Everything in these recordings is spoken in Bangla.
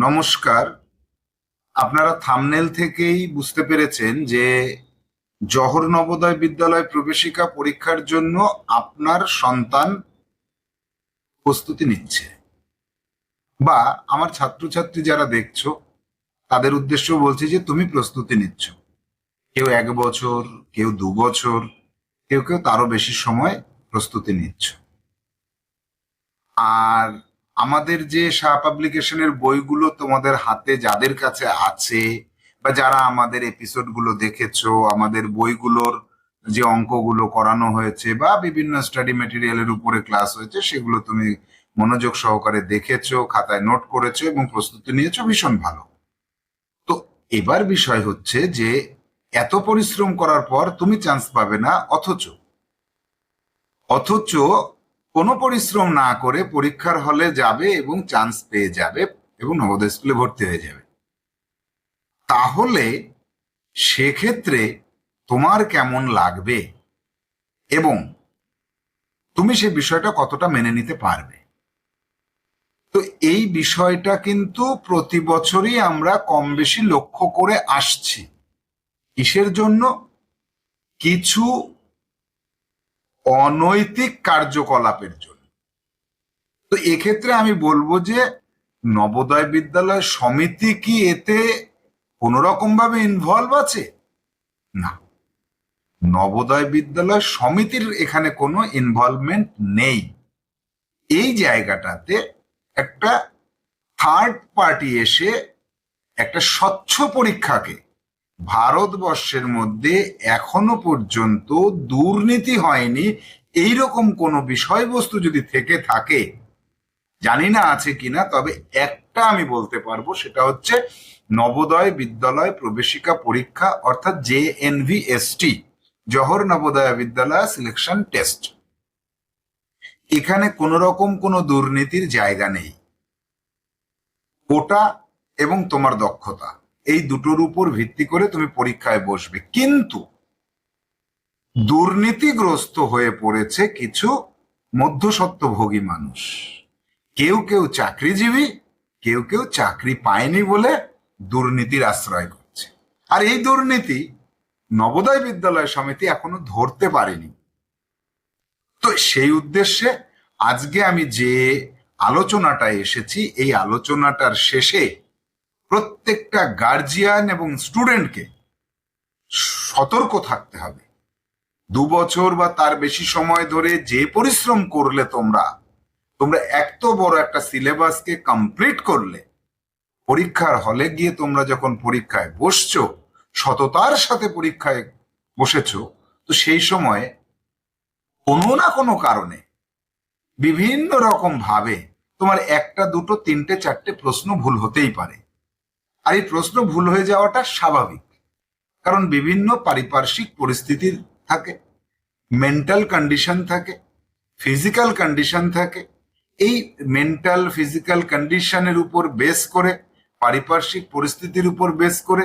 নমস্কার। আপনারা থামনেল থেকেই বুঝতে পেরেছেন যে জহর নবোদয় বিদ্যালয় প্রবেশিকা পরীক্ষার জন্য আপনার সন্তান প্রস্তুতি নিচ্ছে। বা আমার ছাত্রছাত্রী যারা দেখছ, তাদের উদ্দেশ্য বলছি যে তুমি প্রস্তুতি নিচ্ছ। কেউ এক বছর, কেউ দু বছর, কেউ কেউ তারও বেশি সময় প্রস্তুতি নিচ্ছ। আর আমাদের যে শাহ পাবলিকেশনের বইগুলো তোমাদের হাতে যাদের কাছে আছে, বা যারা আমাদের এপিসোডগুলো দেখেছ, আমাদের বইগুলোর যে অঙ্কগুলো করানো হয়েছে, বা বিভিন্ন স্টাডি মেটেরিয়ালের উপরে ক্লাস হয়েছে, সেগুলো তুমি মনোযোগ সহকারে দেখেছ, খাতায় নোট করেছ এবং প্রস্তুতি নিয়েছো, ভীষণ ভালো। তো এবার বিষয় হচ্ছে যে, এত পরিশ্রম করার পর তুমি চান্স পাবে না, অথচ। অথচ কোনো পরিশ্রম না করে পরীক্ষার হলে যাবে এবং চান্স পেয়ে যাবে এবং নবোদয় স্কুলে ভর্তি হয়ে যাবে। তাহলে সেক্ষেত্রে তোমার কেমন লাগবে এবং তুমি সে বিষয়টা কতটা মেনে নিতে পারবে? তো এই বিষয়টা কিন্তু প্রতি বছরই আমরা কম বেশি লক্ষ্য করে আসছি। কিসের জন্য? কিছু অনৈতিক কার্যকলাপের জন্য। তো এক্ষেত্রে আমি বলব যে নবোদয় বিদ্যালয় সমিতি কি এতে কোন রকম ভাবে ইনভলভ আছে? না। নবোদয় বিদ্যালয় সমিতির এখানে কোনো ইনভলভমেন্ট নেই। এই জায়গাটাতে একটা থার্ড পার্টি এসে একটা স্বচ্ছ পরীক্ষাকে ভারতবর্ষের মধ্যে এখনও পর্যন্ত দুর্নীতি হয়নি। এইরকম কোনো বিষয়বস্তু যদি থেকে থাকে, জানি না আছে কিনা, তবে একটা আমি বলতে পারব, সেটা হচ্ছে নবোদয় বিদ্যালয় প্রবেশিকা পরীক্ষা, অর্থাৎ J NV ST Jawahar Navodaya Vidyalaya selection test. এখানে কোন রকম কোনো দুর্নীতির জায়গা নেই। কোটা এবং তোমার দক্ষতা। এই দুটোর উপর ভিত্তি করে তুমি পরীক্ষায় বসবে। কিন্তু দুর্নীতিগ্রস্ত হয়ে পড়েছে কিছু মধ্যসত্ত্বভোগী মানুষ। কেউ কেউ চাকরিজীবী, কেউ কেউ চাকরি পায়নি বলে দুর্নীতির আশ্রয় করছে। আর এই দুর্নীতি নবোদয় বিদ্যালয় সমিতি এখনও ধরতে পারেনি। তো সেই উদ্দেশ্যে আজকে আমি যে আলোচনাটা এসেছি, এই আলোচনাটার শেষে প্রত্যেকটা গার্জিয়ান এবং স্টুডেন্টকে সতর্ক থাকতে হবে। দু বছর বা তার বেশি সময় ধরে যে পরিশ্রম করলে তোমরা তোমরা এত বড় একটা সিলেবাসকে কমপ্লিট করলে, পরীক্ষার হলে গিয়ে তোমরা যখন পরীক্ষায় বসছো, সততার সাথে পরীক্ষায় বসেছো, তো সেই সময় কোনো না কোনো কারণে বিভিন্ন রকম ভাবে তোমার একটা, দুটো, তিনটে, চারটে প্রশ্ন ভুল হতেই পারে। আর এই প্রশ্ন ভুল হয়ে যাওয়াটা স্বাভাবিক। কারণ বিভিন্ন পারিপার্শ্বিক পরিস্থিতি থাকে মেন্টাল কন্ডিশন থাকে ফিজিক্যাল কন্ডিশন থাকে। এই মেন্টাল ফিজিক্যাল কন্ডিশনের উপর বেস করে, পারিপার্শ্বিক পরিস্থিতির উপর বেস করে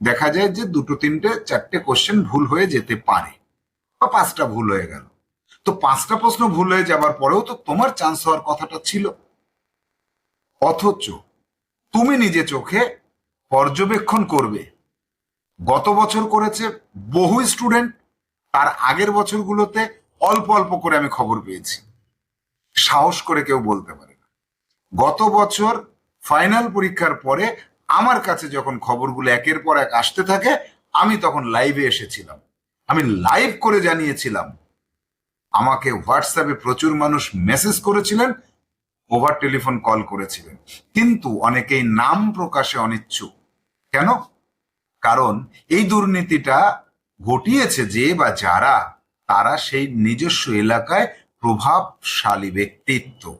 দেখা যায় যে দুটো, তিনটে, চারটে কোশ্চেন ভুল হয়ে যেতে পারে বা পাঁচটা ভুল হয়ে গেল। তো পাঁচটা প্রশ্ন ভুল হয়ে যাবার পরেও তো তোমার চান্স হওয়ার কথাটা ছিল। অথচ তুমি নিজে চোখে পর্যবেক্ষণ করবে। গত বছর করেছে বহু স্টুডেন্ট, তার আগের বছরগুলোতে অল্প অল্প করে আমি খবর পেয়েছি। সাহস করে কেউ বলতে পারে না। গত বছর ফাইনাল পরীক্ষার পরে আমার কাছে যখন খবরগুলো একের পর এক আসতে থাকে, আমি তখন লাইভে এসেছিলাম। আমি লাইভ করে জানিয়েছিলাম। আমাকে হোয়াটসঅ্যাপে প্রচুর মানুষ মেসেজ করেছিলেন, ওভার টেলিফোন কল করেছিলেন। কিন্তু অনেকেই নাম প্রকাশে অনিচ্ছুক। কেন? কারণ এই দুর্নীতিটা ঘটিয়েছে যে বা যারা, তারা সেই নিজস্ব এলাকায় প্রভাবশালী ব্যক্তিত্ব।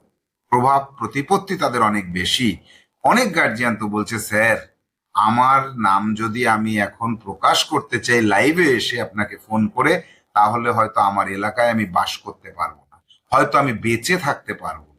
প্রভাব প্রতিপত্তি তাদের অনেক বেশি। অনেক গার্জিয়ান তো বলছে, স্যার, আমার নাম যদি আমি এখন প্রকাশ করতে চাই লাইভে এসে আপনাকে ফোন করে, তাহলে হয়তো আমার এলাকায় আমি বাস করতে পারব না। হয়তো আমি বেঁচে থাকতে পারব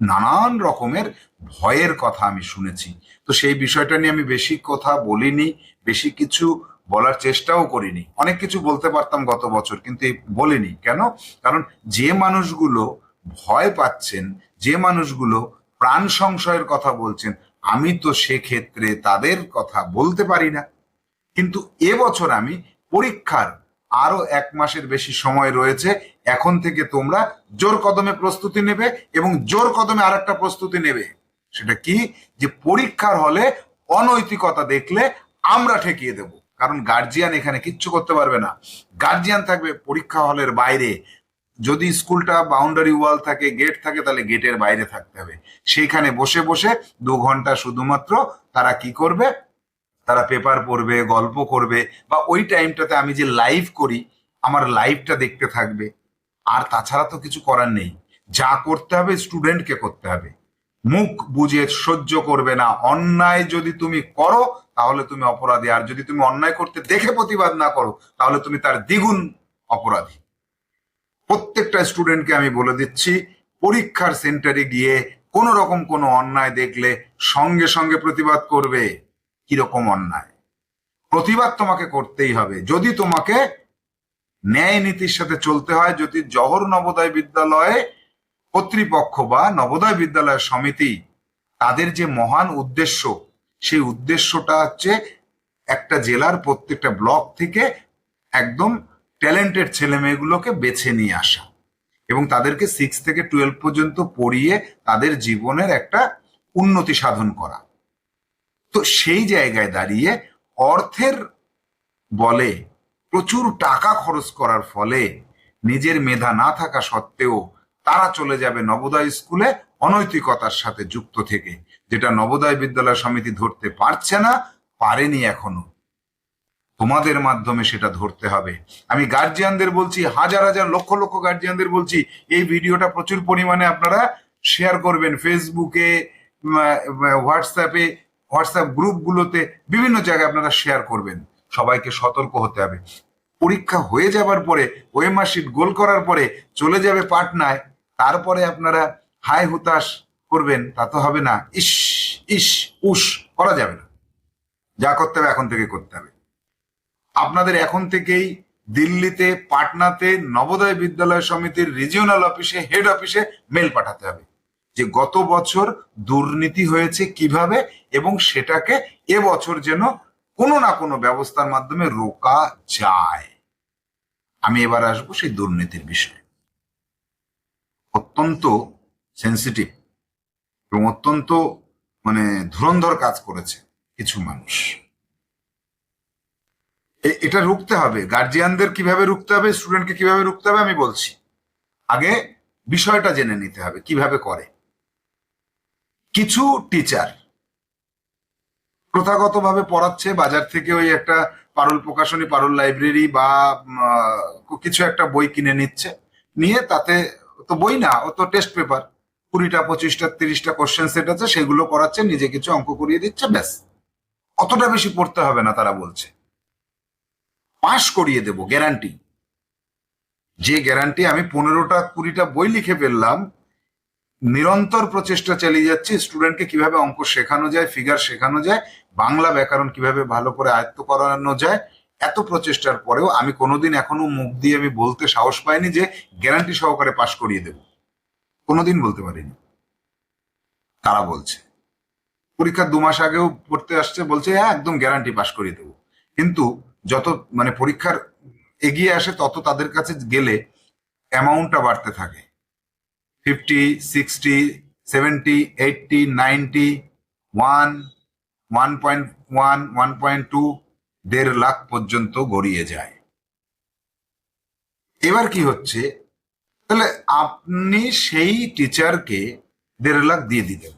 নানান রকমের ভয়ের কথা আমি শুনেছি। তো সেই বিষয়টা নিয়ে আমি বেশি কথা বলিনি, বেশি কিছু বলার চেষ্টাও করিনি। অনেক কিছু বলতে পারতাম গত বছর, কিন্তু বলিনি। কেন? কারণ যে মানুষগুলো ভয় পাচ্ছেন, যে মানুষগুলো প্রাণ সংশয়ের কথা বলছেন, আমি তো সেক্ষেত্রে তাদের কথা বলতে পারি না। কিন্তু এবছর আমি পরীক্ষার আরও এক মাসের বেশি সময় রয়েছে। এখন থেকে তোমরা জোর কদমে প্রস্তুতি নেবে এবং জোর কদমে আর একটা প্রস্তুতি নেবে। সেটা কি? যে পরীক্ষার হলে অনৈতিকতা দেখলে আমরা ঠেকিয়ে দেব। কারণ গার্জিয়ান এখানে কিচ্ছু করতে পারবে না। গার্জিয়ান থাকবে পরীক্ষা হলের বাইরে। যদি স্কুলটা বাউন্ডারি ওয়াল থাকে গেট থাকে, তাহলে গেটের বাইরে থাকতে হবে। সেইখানে বসে বসে দু ঘণ্টা শুধুমাত্র তারা কি করবে? তারা পেপার পড়বে, গল্প করবে বা ওই টাইমটাতে আমি যে লাইভ করি, আমার লাইভটা দেখতে থাকবে। আর তাছাড়া তো কিছু করার নেই। যা করতে হবে স্টুডেন্টকে করতে হবে। মুখ বুঝে সহ্য করবে না। অন্যায় যদি তুমি করো, তাহলে তুমি অপরাধী। আর যদি তুমি অন্যায় করতে দেখে প্রতিবাদ না করো, তাহলে তুমি তার দ্বিগুণ অপরাধী। প্রত্যেকটা স্টুডেন্টকে আমি বলে দিচ্ছি, পরীক্ষার সেন্টারে গিয়ে কোনো রকম কোনো অন্যায় দেখলে সঙ্গে সঙ্গে প্রতিবাদ করবে। কীরকম অন্যায়? প্রতিবাদ তোমাকে করতেই হবে। যদি তোমাকে ন্যায় নীতির সাথে চলতে হয়, যদি জহর নবোদয় বিদ্যালয়ে কর্তৃপক্ষ বা নবোদয় বিদ্যালয় সমিতি তাদের যে মহান উদ্দেশ্য, সেই উদ্দেশ্যটা হচ্ছে একটা জেলার প্রত্যেকটা ব্লক থেকে একদম ট্যালেন্টেড ছেলে মেয়েগুলোকে বেছে নিয়ে আসা এবং তাদেরকে সিক্স থেকে টুয়েলভ পর্যন্ত পড়িয়ে তাদের জীবনের একটা উন্নতি সাধন করা। তো সেই জায়গায় দাঁড়িয়ে অর্থের বলে প্রচুর টাকা খরচ করার ফলে নিজের মেধা না থাকা সত্ত্বেও তারা চলে যাবে নবোদয় স্কুলে অনৈতিকতার সাথে যুক্ত থেকে, যেটা নবোদয় বিদ্যালয় সমিতি ধরতে পারছে না, পারেনি এখনও। তোমাদের মাধ্যমে সেটা ধরতে হবে। আমি গার্জিয়ানদের বলছি, হাজার হাজার, লক্ষ লক্ষ গার্জিয়ানদের বলছি, এই ভিডিওটা প্রচুর পরিমাণে আপনারা শেয়ার করবেন। ফেসবুকে হোয়াটসঅ্যাপে হোয়াটসঅ্যাপ গ্রুপগুলোতে বিভিন্ন জায়গায় আপনারা শেয়ার করবেন। সবাইকে সতর্ক হতে হবে। পরীক্ষা হয়ে যাবার পরে শিট গোল করার পরে চলে যাবে পাটনায়, তারপরে আপনারা হাই হুতাশ করবেন, তা তো হবে না। ইস ইস, উস, করা যাবে না। যা করতে হবে এখন থেকে করতে হবে। আপনাদের এখন থেকেই দিল্লিতে, পাটনাতে নবোদয় বিদ্যালয় সমিতির রিজিওনাল অফিসে হেড অফিসে মেল পাঠাতে হবে। যে গত বছর দুর্নীতি হয়েছে কীভাবে এবং সেটাকে এবছর যেন কোনো না কোনো ব্যবস্থার মাধ্যমে রোকা যায়। আমি এবার আসব সেই দুর্নীতির বিষয়ে। অত্যন্ত সেন্সিটিভ এবং অত্যন্ত মানে ধুরন্ধর কাজ করেছে কিছু মানুষ। এটা রুখতে হবে। গার্জিয়ানদের কীভাবে রুখতে হবে স্টুডেন্টকে কীভাবে রুখতে হবে আমি বলছি। আগে বিষয়টা জেনে নিতে হবে, কীভাবে করে। কিছু টিচার প্রথাগতভাবে পড়াচ্ছে, বাজার থেকে ওই একটা পারুল প্রকাশনী, পারুল লাইব্রেরি বা কিছু একটা বই কিনে নিচ্ছে। নিয়ে তাতে তো বই না, ও তো টেস্ট পেপার কুড়িটা, পঁচিশটা, তিরিশটা কোশ্চেন সেট আছে, সেগুলো করাচ্ছে নিজে কিছু অঙ্ক করিয়ে দিচ্ছে, ব্যাস। অতটা বেশি পড়তে হবে না, তারা বলছে। পাশ করিয়ে দেব গ্যারান্টি যে গ্যারান্টি আমি পনেরোটা, কুড়িটা বই লিখে ফেললাম নিরন্তর প্রচেষ্টা চালিয়ে যাচ্ছি স্টুডেন্টকে কীভাবে অঙ্ক শেখানো যায় ফিগার শেখানো যায়, বাংলা ব্যাকরণ কীভাবে ভালো করে আয়ত্ত করানো যায়, এত প্রচেষ্টার পরেও আমি কোনোদিন এখনও মুখ দিয়ে আমি বলতে সাহস পাইনি যে গ্যারান্টি সহকারে পাশ করিয়ে দেব। কোনোদিন বলতে পারিনি। তারা বলছে। পরীক্ষার দু মাস আগেও পড়তে আসছে, বলছে হ্যাঁ একদম গ্যারান্টি পাশ করিয়ে দেবো। কিন্তু যত মানে পরীক্ষার এগিয়ে আসে, তত তাদের কাছে গেলে অ্যামাউন্টটা বাড়তে থাকে। Fifty sixty seventy eighty ninety one one point one one point two দেড় লাখ পর্যন্ত গড়িয়ে যায়। এবার কি হচ্ছে? তাহলে আপনি সেই টিচারকে দেড় লাখ দিয়ে দিতেন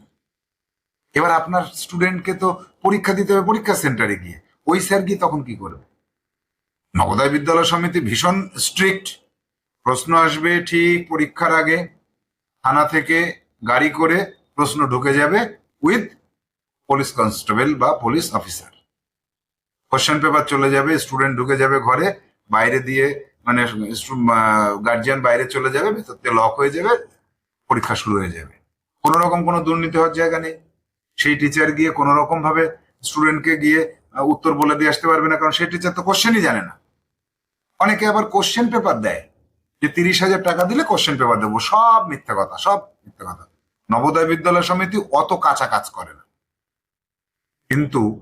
এবার আপনার স্টুডেন্টকে তো পরীক্ষা দিতে হবে পরীক্ষা সেন্টারে গিয়ে। ওই স্যার গিয়ে তখন কি করবে? নবোদয় বিদ্যালয় সমিতি ভীষণ স্ট্রিক্ট প্রশ্ন আসবে ঠিক পরীক্ষার আগে। থানা থেকে গাড়ি করে প্রশ্ন ঢুকে যাবে উইথ পুলিশ কনস্টেবল বা পুলিশ অফিসার কোশ্চেন পেপার চলে যাবে স্টুডেন্ট ঢুকে যাবে ঘরে, বাইরে দিয়ে মানে গার্জিয়ান বাইরে চলে যাবে, ভেতর থেকে লক হয়ে যাবে, পরীক্ষা শুরু হয়ে যাবে। কোনো রকম কোনো দুর্নীতি হওয়ার জায়গা নেই। সেই টিচার গিয়ে কোনো রকম ভাবে স্টুডেন্টকে গিয়ে উত্তর বলে দিয়ে আসতে পারবে না, কারণ সেই টিচার তো কোশ্চেনই জানে না। অনেকে আবার কোশ্চেন পেপার দেয়। যে তিরিশ হাজার টাকা দিলে কোশ্চেন পেপার দেবো। সব মিথ্যা কথা, সব মিথ্যা কথা। নবোদয় বিদ্যালয় সমিতি অত কাঁচা কাজ করে না। কিন্তু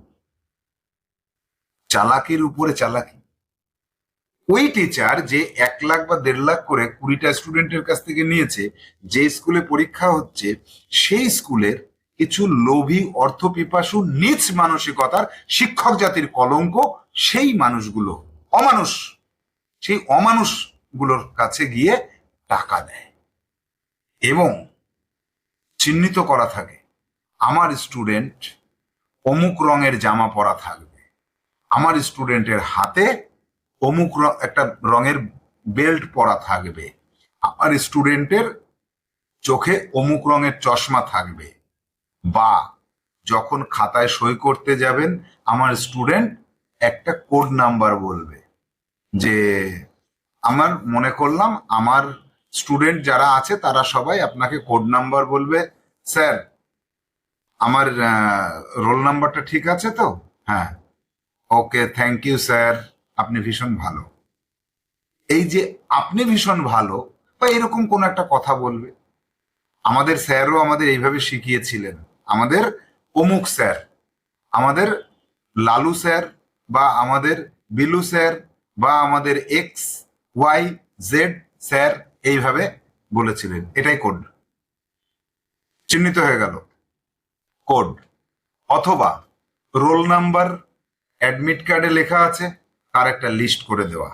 চালাকির উপরে চালাকি। ওই টিচার যে এক লাখ বা দেড় লাখ করে কুড়িটা স্টুডেন্টের কাছ থেকে নিয়েছে, যে স্কুলে পরীক্ষা হচ্ছে, সেই স্কুলের কিছু লোভী অর্থপিপাসু নিচ মানসিকতার শিক্ষক জাতির কলঙ্ক সেই মানুষগুলো। অমানুষ, সেই অমানুষগুলোর কাছে গিয়ে টাকা দেয়। এবং চিহ্নিত করা থাকে, আমার স্টুডেন্ট অমুক রঙের জামা পরা থাকবে। আমার স্টুডেন্টের হাতে অমুক একটা রঙের বেল্ট পরা থাকবে। আমার স্টুডেন্টের চোখে অমুক রঙের চশমা থাকবে। বা যখন খাতায় সই করতে যাবেন, আমার স্টুডেন্ট একটা কোড নাম্বার বলবে যে আমার মনে করলাম আমার স্টুডেন্ট যারা আছে, তারা সবাই আপনাকে কোড নাম্বার বলবে। স্যার, আমার রোল নাম্বারটা ঠিক আছে তো? হ্যাঁ। ওকে থ্যাংক ইউ স্যার আপনি ভীষণ ভালো। এই যে আপনি ভীষণ ভালো, বা এরকম কোন একটা কথা বলবে। আমাদের স্যারও আমাদের এইভাবে শিখিয়েছিলেন। আমাদের অমুক স্যার, আমাদের লালু স্যার, বা আমাদের বিলু স্যার, বা আমাদের এক্স ওয়াই, জেড, স্যার এইভাবে বলেছিলেন। এটাই কোড চিহ্নিত হয়ে গেল। কোড অথবা রোল নাম্বার অ্যাডমিট কার্ডে লেখা আছে, তার একটা লিস্ট করে দেওয়া।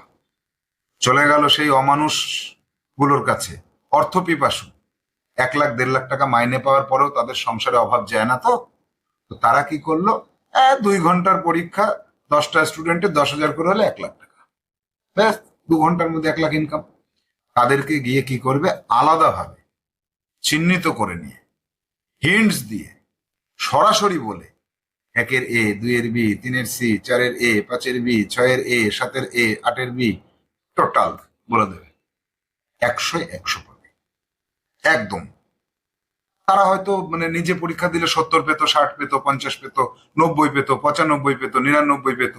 চলে গেল সেই অমানুষগুলোর কাছে। অর্থপিপাসু। এক লাখ, দেড় লাখ টাকা মাইনে পাওয়ার পরেও তাদের সংসারে অভাব যায় না তো। তো তারা কি করল? দুই ঘণ্টার পরীক্ষা, দশটা স্টুডেন্টের দশ হাজার করে হলে এক লাখ টাকা। ব্যাস। দু ঘণ্টার মধ্যে এক লাখ ইনকাম তাদেরকে গিয়ে কি করবে? আলাদাভাবে চিহ্নিত করে নিয়ে হিন্টস দিয়ে, সরাসরি বলে, একের এ, দুইয়ের বি, তিনের সি, চারের এ, পাঁচের বি, ছয়ের এ, সাতের এ, আটের বি টোটাল বলে দেবে। একশো একশো পাবে একদম। তারা হয়তো মানে নিজে পরীক্ষা দিলে সত্তর পেত, ষাট পেত, পঞ্চাশ পেত, নব্বই পেত, পঁচানব্বই পেত, নিরানব্বই পেত,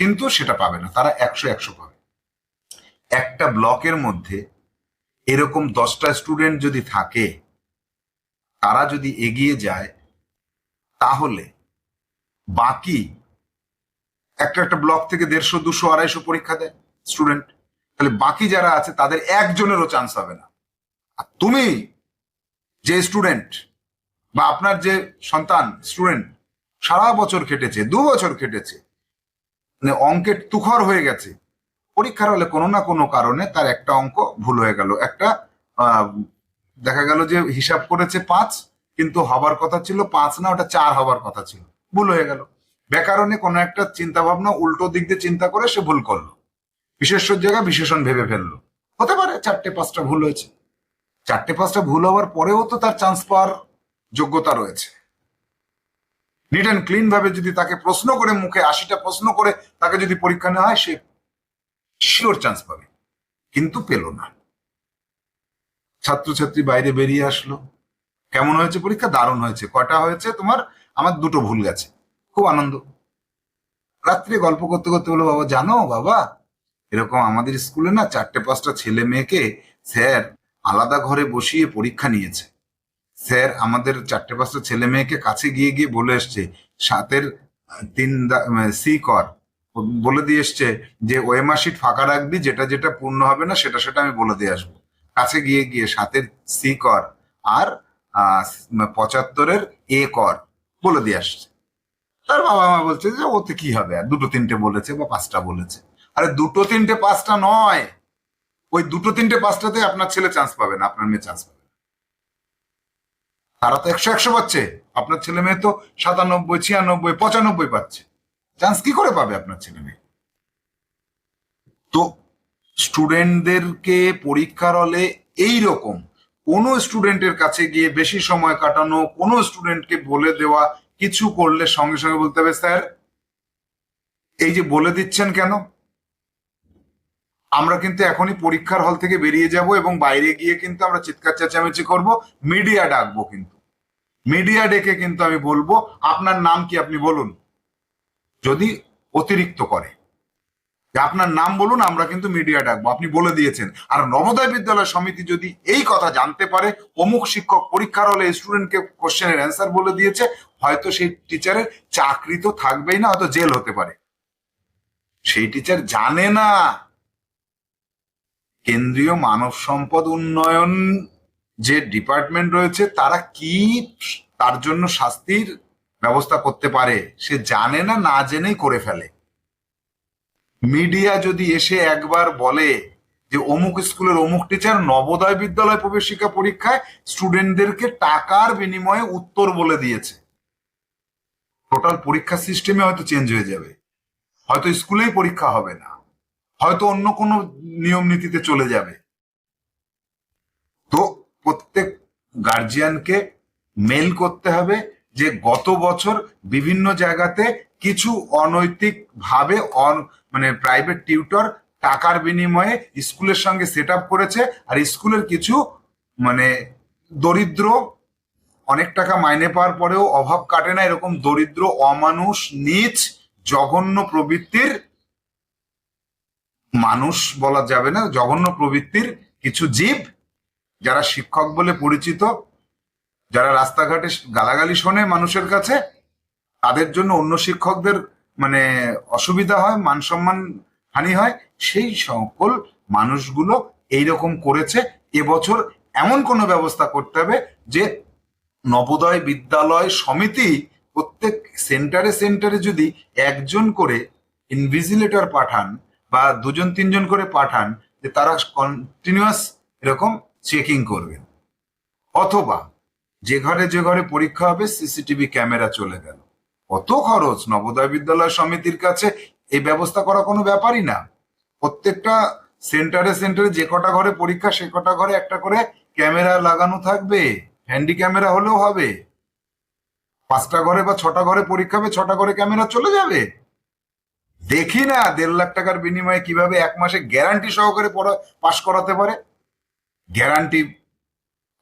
কিন্তু সেটা পাবে না। তারা একশো একশো পাবে একটা ব্লকের মধ্যে এরকম দশটা স্টুডেন্ট যদি থাকে, তারা যদি এগিয়ে যায়, তাহলে বাকি একটা একটা ব্লক থেকে দেড়শো, দুশো, আড়াইশো পরীক্ষা দেয় স্টুডেন্ট। তাহলে বাকি যারা আছে, তাদের একজনেরও চান্স হবে না। আর তুমি যে স্টুডেন্ট বা আপনার যে সন্তান, স্টুডেন্ট, সারা বছর খেটেছে, দু বছর খেটেছে মানে অঙ্কের তুখর হয়ে গেছে পরীক্ষার হলে কোনো না কোনো কারণে তার একটা অঙ্ক ভুল হয়ে গেল। একটা দেখা গেল যে হিসাব করেছে পাঁচ, কিন্তু হবার কথা ছিল পাঁচ না, ওটা চার হবার কথা ছিল। ভুল হয়ে গেল। ব্যাকরণে কোনো একটা চিন্তা ভাবনা উল্টো দিক দিয়ে চিন্তা করে সে ভুল করল। বিশেষ্যর জায়গায় বিশেষণ ভেবে ফেলল। হতে পারে চারটে, পাঁচটা ভুল হয়েছে। চারটে, পাঁচটা ভুল হওয়ার পরেও তো তার চান্স পাওয়ার যোগ্যতা রয়েছে। নিট অ্যান্ড ক্লিন ভাবে যদি তাকে প্রশ্ন করে, মুখে আশিটা প্রশ্ন করে তাকে যদি পরীক্ষা নেওয়া হয়, সে শিওর চান্স পাবে। কিন্তু পেল না। ছাত্রছাত্রী বাইরে বেরিয়ে আসলো। কেমন হয়েছে পরীক্ষা? দারুণ হয়েছে। কটা হয়েছে? তোমার, আমার দুটো ভুল গেছে। খুব আনন্দ। রাত্রে গল্প করতে করতে বলো বাবা, জানো, বাবা, এরকম আমাদের স্কুলে না চারটে পাঁচটা ছেলে মেয়েকে স্যার আলাদা ঘরে বসিয়ে পরীক্ষা নিয়েছে। স্যার আমাদের চারটে পাঁচটা ছেলে মেয়েকে কাছে গিয়ে গিয়ে বলে এসছে, সাতের তিন দা- সি কর। বলে দিয়ে এসছে যে ওয়েমার শিট ফাঁকা রাখবি, যেটা যেটা পূর্ণ হবে না, সেটা সেটা আমি বলে দিয়ে আসব। কাছে গিয়ে গিয়ে সাতের সি কর আর পঁচাত্তরের এ কর বলে দিয়ে আসছে। তার বাবা মা বলছে যে, ওতে কি হবে? আর দুটো তিনটে বলেছে বা পাঁচটা বলেছে। আরে দুটো তিনটে পাঁচটা নয়। ওই দুটো তিনটে পাঁচটাতে আপনার ছেলে চান্স পাবে না, আপনার মেয়ে চান্স পাবে তারা তো একশো একশো পাচ্ছে, আপনার ছেলে মেয়ে তো সাতানব্বই, ছিয়ানব্বই, পঁচানব্বই পাচ্ছে। চান্স কি করে পাবে আপনার ছেলে মেয়ে? তো স্টুডেন্টদেরকে পরীক্ষার হলে এই রকম কোনো স্টুডেন্টের কাছে গিয়ে বেশি সময় কাটানো, কোনো স্টুডেন্টকে বলে দেওয়া, কিছু করলে সঙ্গে সঙ্গে বলতে হবে, স্যার, এই যে বলে দিচ্ছেন কেন? আমরা কিন্তু এখনই পরীক্ষার হল থেকে বেরিয়ে যাব এবং বাইরে গিয়ে কিন্তু আমরা চিৎকার চেঁচামেচি করব মিডিয়া ডাকবো কিন্তু। মিডিয়া ডেকে কিন্তু আমি বলব, আপনার নাম কি আপনি বলুন? যদি অতিরিক্ত করে। যে আপনার নাম বলুন, আমরা কিন্তু মিডিয়া ডাকবো। আপনি বলে দিয়েছেন। আর নবোদয় বিদ্যালয় সমিতি যদি এই কথা জানতে পারে, অমুক শিক্ষক পরীক্ষার হলে স্টুডেন্টকে কোশ্চেনের অ্যান্সার বলে দিয়েছে, হয়তো সেই টিচারের চাকরি তো থাকবেই না, হয়তো জেল হতে পারে। সেই টিচার জানে না। কেন্দ্রীয় মানব সম্পদ উন্নয়ন যে ডিপার্টমেন্ট রয়েছে, তারা কি তার জন্য শাস্তির ব্যবস্থা করতে পারে, সে জানে না না জেনেই করে ফেলে। মিডিয়া যদি এসে একবার বলে যে অমুক স্কুলের অমুক টিচার নবোদয় বিদ্যালয় প্রবেশিকা পরীক্ষায় স্টুডেন্টদেরকে টাকার বিনিময়ে উত্তর বলে দিয়েছে। টোটাল পরীক্ষা সিস্টেমে হয়তো চেঞ্জ হয়ে যাবে। হয়তো স্কুলেই পরীক্ষা হবে না। হয়তো অন্য কোনো নিয়ম নীতিতে চলে যাবে। তো প্রত্যেক গার্জিয়ানকে মেল করতে হবে। যে গত বছর বিভিন্ন জায়গাতে কিছু অনৈতিক ভাবে মানে প্রাইভেট টিউটর টাকার বিনিময়ে স্কুলের সঙ্গে সেট করেছে আর স্কুলের কিছু মানে দরিদ্র, অনেক টাকা মাইনে পাওয়ার পরেও অভাব কাটে না, এরকম দরিদ্র, অমানুষ, নিচ, জঘন্য প্রবৃত্তির মানুষ বলা যাবে না, জঘন্য প্রবৃত্তির কিছু জীব যারা শিক্ষক বলে পরিচিত যারা রাস্তাঘাটে গালাগালি শোনে মানুষের কাছে, তাদের জন্য অন্য শিক্ষকদের মানে অসুবিধা হয়, মান সম্মান হানি হয়। সেই সকল মানুষগুলো এইরকম করেছে। এবছর এমন কোনো ব্যবস্থা করতে হবে যে নবোদয় বিদ্যালয় সমিতি প্রত্যেক সেন্টারে সেন্টারে যদি একজন করে ইনভিজিলেটর পাঠান বা দুজন, তিনজন করে পাঠান, যে তারা কন্টিনিউয়াস এরকম চেকিং করবেন অথবা যে ঘরে যে ঘরে পরীক্ষা হবে, সিসিটিভি ক্যামেরা চলে গেল। কত খরচ? নবোদয় বিদ্যালয় সমিতির কাছে এই ব্যবস্থা করা কোনো ব্যাপারই না। প্রত্যেকটা সেন্টারে সেন্টারে যে কটা ঘরে পরীক্ষা, সে কটা ঘরে একটা করে ক্যামেরা লাগানো থাকবে। হ্যান্ডি ক্যামেরা হলেও হবে। পাঁচটা ঘরে বা ছটা ঘরে পরীক্ষা হবে, ছটা ঘরে ক্যামেরা চলে যাবে। দেখি না দেড় লাখ টাকার বিনিময়ে কীভাবে এক মাসে গ্যারান্টি সহকারে পড়া, পাশ করাতে পারে। গ্যারান্টি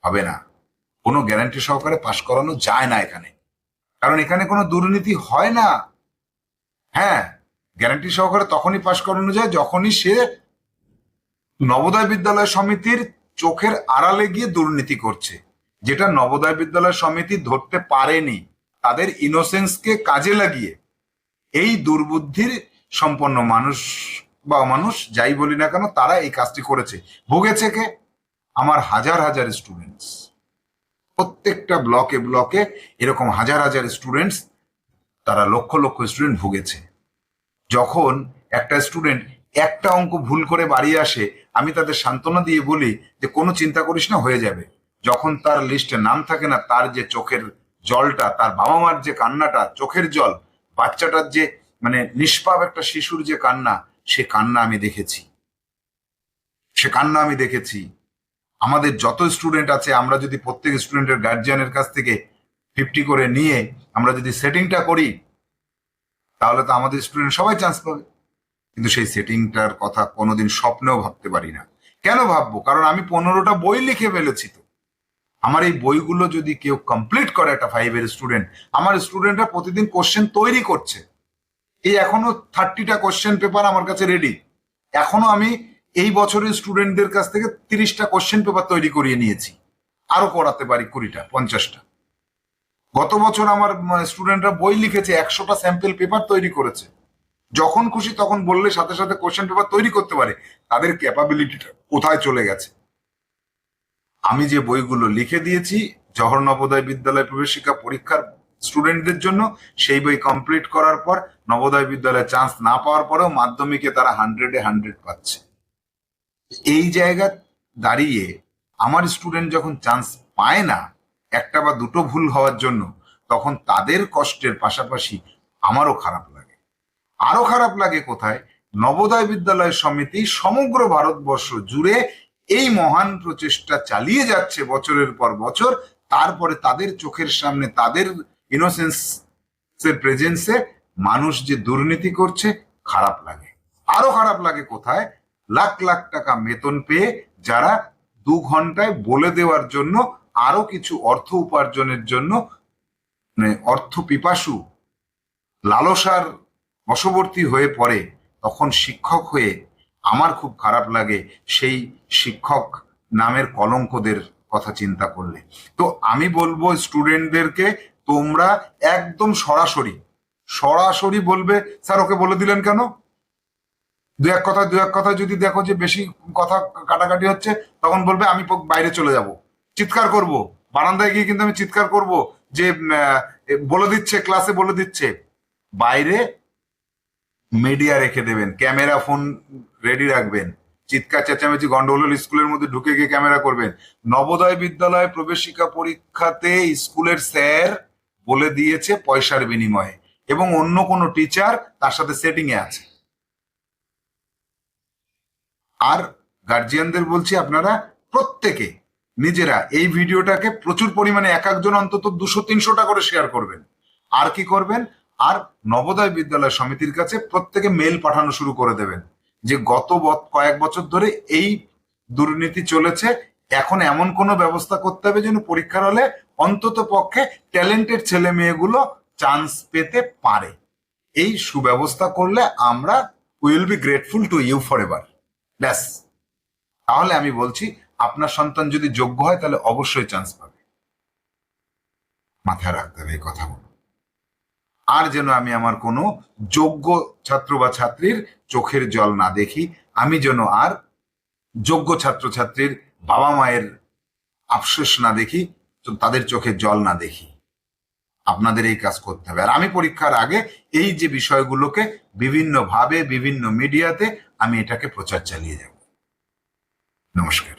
হবে না। কোনো গ্যারান্টি সহকারে পাশ করানো যায় না এখানে। কারণ এখানে কোনো দুর্নীতি হয় না। হ্যাঁ গ্যারান্টি সহকারে তখনই পাশ করানো যায় যখনই সে নবোদয় বিদ্যালয় সমিতির চোখের আড়ালে গিয়ে দুর্নীতি করছে। যেটা নবোদয় বিদ্যালয় সমিতি ধরতে পারেনি। তাদের ইনোসেন্সকে কাজে লাগিয়ে। এই দুর্বুদ্ধির সম্পন্ন মানুষ বা মানুষ যাই বলি না কেন, তারা এই কাজটি করেছে। ভুগেছে কে? আমার হাজার হাজার স্টুডেন্টস প্রত্যেকটা ব্লকে ব্লকে এরকম হাজার হাজার স্টুডেন্টস তারা লক্ষ লক্ষ স্টুডেন্ট ভুগেছে। যখন একটা স্টুডেন্ট একটা অঙ্ক ভুল করে বাড়ি আসে, আমি তাদের সান্ত্বনা দিয়ে বলি যে, কোনো চিন্তা করিস না, হয়ে যাবে। যখন তার লিস্টে নাম থাকে না, তার যে চোখের জলটা, তার বাবা মার যে কান্নাটা, চোখের জল, বাচ্চাটার যে মানে নিষ্পাপ একটা শিশুর যে কান্না, সে কান্না আমি দেখেছি। সে কান্না আমি দেখেছি। আমাদের যত স্টুডেন্ট আছে, আমরা যদি প্রত্যেক স্টুডেন্টের গার্জিয়ানের কাছ থেকে ফিফটি করে নিয়ে আমরা যদি সেটিংটা করি, তাহলে তো আমাদের স্টুডেন্ট সবাই চান্স পাবে। কিন্তু সেই সেটিংটার কথা কোনোদিন স্বপ্নেও ভাবতে পারি না। কেন ভাববো? কারণ আমি পনেরোটা বই লিখে ফেলেছি তো। আমার এই বইগুলো যদি কেউ কমপ্লিট করে, একটা ফাইভের স্টুডেন্ট আমার স্টুডেন্টরা প্রতিদিন কোশ্চেন তৈরি করছে। এই এখনও থার্টিটা কোশ্চেন পেপার আমার কাছে রেডি এখনও আমি এই বছরের স্টুডেন্টদের কাছ থেকে তিরিশটা কোশ্চেন পেপার তৈরি করিয়ে নিয়েছি। আরও করাতে পারি কুড়িটা, পঞ্চাশটা। গত বছর আমার স্টুডেন্টরা বই লিখেছে, একশোটা স্যাম্পল পেপার তৈরি করেছে। যখন খুশি তখন বললে সাথে সাথে কোশ্চেন পেপার তৈরি করতে পারে। তাদের ক্যাপাবিলিটিটা কোথায় চলে গেছে? আমি যে বইগুলো লিখে দিয়েছি জহর নবোদয় বিদ্যালয় প্রবেশিকা পরীক্ষার স্টুডেন্টদের জন্য, সেই বই কমপ্লিট করার পর নবোদয় বিদ্যালয়ে চান্স না পাওয়ার পরেও মাধ্যমিকে তারা হান্ড্রেডে হান্ড্রেড পাচ্ছে। এই জায়গা দাঁড়িয়ে আমার স্টুডেন্ট যখন চান্স পায় না একটা বা দুটো ভুল হওয়ার জন্য, তখন তাদের কষ্টের পাশাপাশি আমারও খারাপ লাগে। আরও খারাপ লাগে কোথায়? নবোদয় বিদ্যালয় সমিতি সমগ্র ভারতবর্ষ জুড়ে এই মহান প্রচেষ্টা চালিয়ে যাচ্ছে বছরের পর বছর। তারপরে তাদের চোখের সামনে, তাদের ইনোসেন্স এর প্রেজেন্সে মানুষ যে দুর্নীতি করছে, খারাপ লাগে। আরও খারাপ লাগে কোথায়? লাখ লাখ টাকা বেতন পেয়ে যারা দু ঘন্টায় বলে দেওয়ার জন্য আরও কিছু অর্থ উপার্জনের জন্য মানে অর্থ পিপাসু লালসার বশবর্তী হয়ে পড়ে, তখন শিক্ষক হয়ে আমার খুব খারাপ লাগে সেই শিক্ষক নামের কলঙ্কদের কথা চিন্তা করলে। তো আমি বলব স্টুডেন্টদেরকে, তোমরা একদম সরাসরি সরাসরি বলবে, স্যার, ওকে বলে দিলেন কেন? দু এক কথা, দু এক কথা যদি দেখো যে বেশি কথা কাটাকাটি হচ্ছে, তখন বলবে আমি বাইরে চলে যাব। চিৎকার করব। বারান্দায় গিয়ে কিন্তু আমি চিৎকার করব যে বলে দিচ্ছে ক্লাসে বলে দিচ্ছে। বাইরে মিডিয়া রেখে দেবেন ক্যামেরা ফোন রেডি রাখবেন। চিৎকার, চেঁচামেচি গন্ডগোল স্কুলের মধ্যে ঢুকে গিয়ে ক্যামেরা করবেন। নবোদয় বিদ্যালয় প্রবেশিকা পরীক্ষাতে স্কুলের স্যার বলে দিয়েছে পয়সার বিনিময়ে এবং অন্য কোনো টিচার তার সাথে সেটিং এ আছে। আর গার্জিয়ানদের বলছি আপনারা প্রত্যেকে নিজেরা এই ভিডিওটাকে প্রচুর পরিমাণে এক একজন অন্তত দুশো, তিনশোটা করে শেয়ার করবেন। আর কি করবেন? আর নবোদয় বিদ্যালয় সমিতির কাছে প্রত্যেকে মেল পাঠানো শুরু করে দেবেন যে গত কয়েক বছর ধরে এই দুর্নীতি চলেছে, এখন এমন কোনো ব্যবস্থা করতে হবে যেন পরীক্ষার হলে অন্তত পক্ষে ট্যালেন্টেড ছেলে মেয়েগুলো চান্স পেতে পারে। এই সুব্যবস্থা করলে আমরা will be grateful to you forever ব্যাস। তাহলে আমি বলছি, আপনার সন্তান যদি যোগ্য হয়, তাহলে অবশ্যই চান্স পাবে। মাথায় রাখতে হবে এই কথাগুলো আর যেন আমি আমার কোনো যোগ্য ছাত্র বা ছাত্রীর চোখের জল না দেখি, আমি যেন আর যোগ্য ছাত্রছাত্রীর বাবা মায়ের আফসোস না দেখি তাদের চোখে জল না দেখি। আপনাদের এই কাজ করতে হবে। আর আমি পরীক্ষার আগে এই যে বিষয়গুলোকে বিভিন্নভাবে, বিভিন্ন মিডিয়াতে আমি এটাকে প্রচার চালিয়ে যাব। নমস্কার।